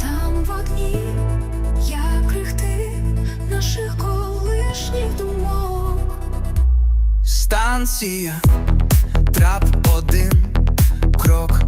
там в одні, як крихти наших колишніх думок. Станція, трап один крок.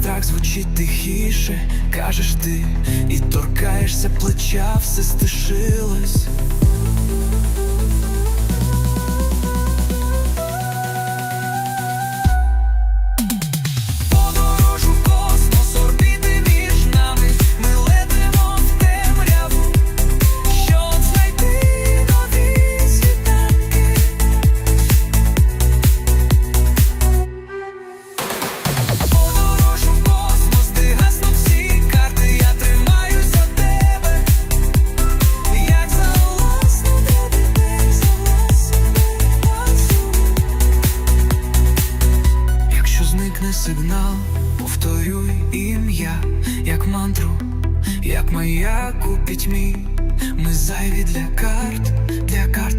страх звучить тихіше, кажеш ти, і торкаєшся плеча, все стишилось. сигнал, повторюй ім'я, як мантру, як маяк у пітьмі, ми зайві для карт, для карт.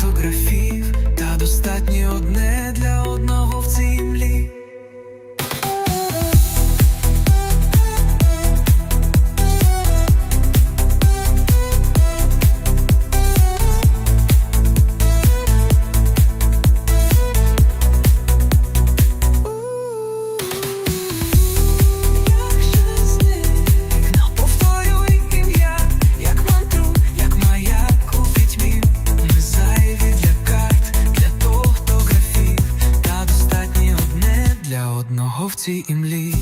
Кого в цій імлі?